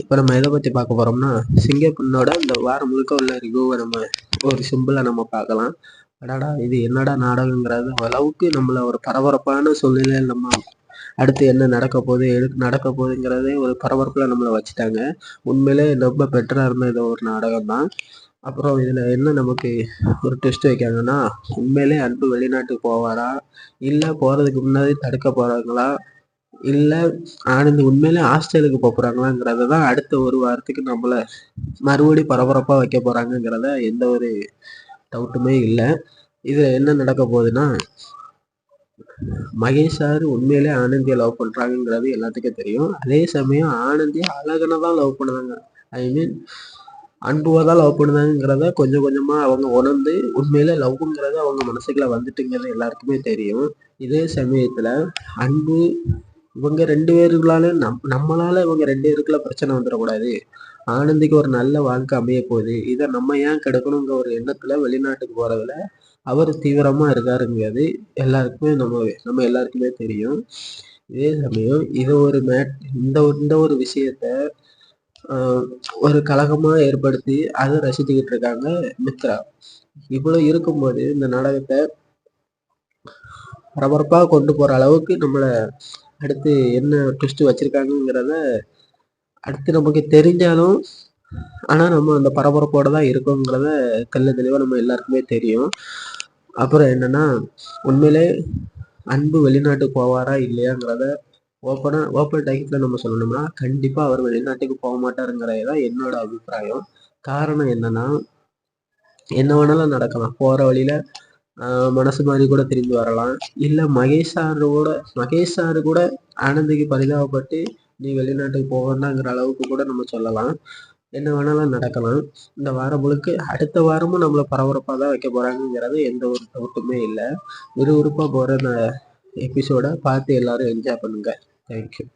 இப்போ நம்ம எதை பற்றி பார்க்க போகிறோம்னா சிங்கப்பெண்ணோட இந்த வாரம் முழுக்க உள்ள ரிவ்யூவை நம்ம ஒரு சிம்பிளாக நம்ம பார்க்கலாம். அடாடா இது என்னடா நாடகங்கிறது? அளவுக்கு நம்மளை ஒரு பரபரப்பான சூழ்நிலையில் நம்ம அடுத்து என்ன நடக்க போகுது எடு நடக்க போகுதுங்கிறதே ஒரு பரபரப்பில் நம்மளை வச்சுட்டாங்க. உண்மையிலே ரொம்ப பெட்டராக இருந்த இது ஒரு நாடகம் தான் அப்புறம் இதில் என்ன நமக்கு ஒரு டெஸ்ட் வைக்காங்கன்னா உண்மையிலே அன்பு வெளிநாட்டுக்கு போவாரா? இல்லை போகிறதுக்கு முன்னாடி தடுக்க போகிறாங்களா இல்லை ஆனந்த் உண்மையிலே ஹாஸ்டலுக்கு போக போகிறாங்களாங்கிறத தான் அடுத்த ஒரு வாரத்துக்கு நம்மளை மறுபடி பரபரப்பாக வைக்க போகிறாங்கங்கிறத எந்த ஒரு டவுட்டுமே இல்லை. இதில் என்ன நடக்க போகுதுன்னா மகேஷ் சார் உண்மையிலே ஆனந்தியை லவ் பண்ணுறாங்கங்கிறது எல்லாத்துக்கும் தெரியும். அதே சமயம் ஆனந்தியை அழகனை தான் லவ் பண்ணுறாங்க ஐ மீன் அன்புவை தான் லவ் பண்ணுதாங்கிறத கொஞ்சம் கொஞ்சமாக அவங்க உணர்ந்து உண்மையில லவ்ங்கிறத அவங்க மனசுக்குள்ள வந்துட்டுங்கிறது எல்லாருக்குமே தெரியும். இதே சமயத்தில் அன்பு இவங்க ரெண்டு பேருக்குள்ளால நம் நம்மளால இவங்க ரெண்டு பேருக்குள்ள பிரச்சனை வந்துடக்கூடாது. ஆனந்திக்கு ஒரு நல்ல வாழ்க்கை அமைய போகுது. இதை நம்ம ஏன் கெடுக்கணுங்கிற ஒரு எண்ணத்துல வெளிநாட்டுக்கு போறதுல அவர் தீவிரமா இருக்காருங்கிறது எல்லாருக்குமே நம்ம நம்ம எல்லாருக்குமே தெரியும். இதே சமயம் இது ஒரு மேட் இந்த இந்த ஒரு விஷயத்த ஒரு கழகமா ஏற்படுத்தி அதை ரசிச்சுக்கிட்டு இருக்காங்க மித்ரா. இவ்வளவு இருக்கும்போது இந்த நாடகத்தை பரபரப்பாக கொண்டு போற அளவுக்கு நம்மளை அடுத்து என்ன ட்விஸ்ட் வச்சுருக்காங்கங்கிறத அடுத்து நமக்கு தெரிஞ்சாலும் ஆனால் நம்ம அந்த பரபரப்போடு தான் இருக்கோங்கிறத தெல்ல தெளிவாக நம்ம எல்லாருக்குமே தெரியும். அப்புறம் என்னென்னா உண்மையிலே அன்பு வெளிநாட்டுக்கு போவாரா இல்லையாங்கிறத ஓப்பனாக ஓப்பன் டைத்தில் நம்ம சொல்லணும்னா கண்டிப்பாக அவர் வெளிநாட்டுக்கு போக மாட்டாருங்கிறது தான் என்னோட அபிப்பிராயம். காரணம் என்னென்னா என்ன வேணாலும் நடக்கலாம். போகிற வழியில் மனசு மாதிரி கூட திரும்பி வரலாம். இல்லை மகேஷ் சார் கூட மகேஷ் சார் கூட ஆனந்திக்கு பரிதாபப்பட்டு நீ வெளிநாட்டுக்கு போகண்டாங்கிற அளவுக்கு கூட நம்ம சொல்லலாம். என்ன வேணாலும் நடக்கலாம். இந்த வாரம் முழுக்க அடுத்த வாரமும் நம்மளை பரபரப்பாக தான் வைக்க போகிறாங்கிறது எந்த ஒரு டவுட்டுமே இல்லை. விறுவிறுப்பாக போகிற இந்த எபிசோடை பார்த்து எல்லாரும் என்ஜாய் பண்ணுங்கள் தேங்க்யூ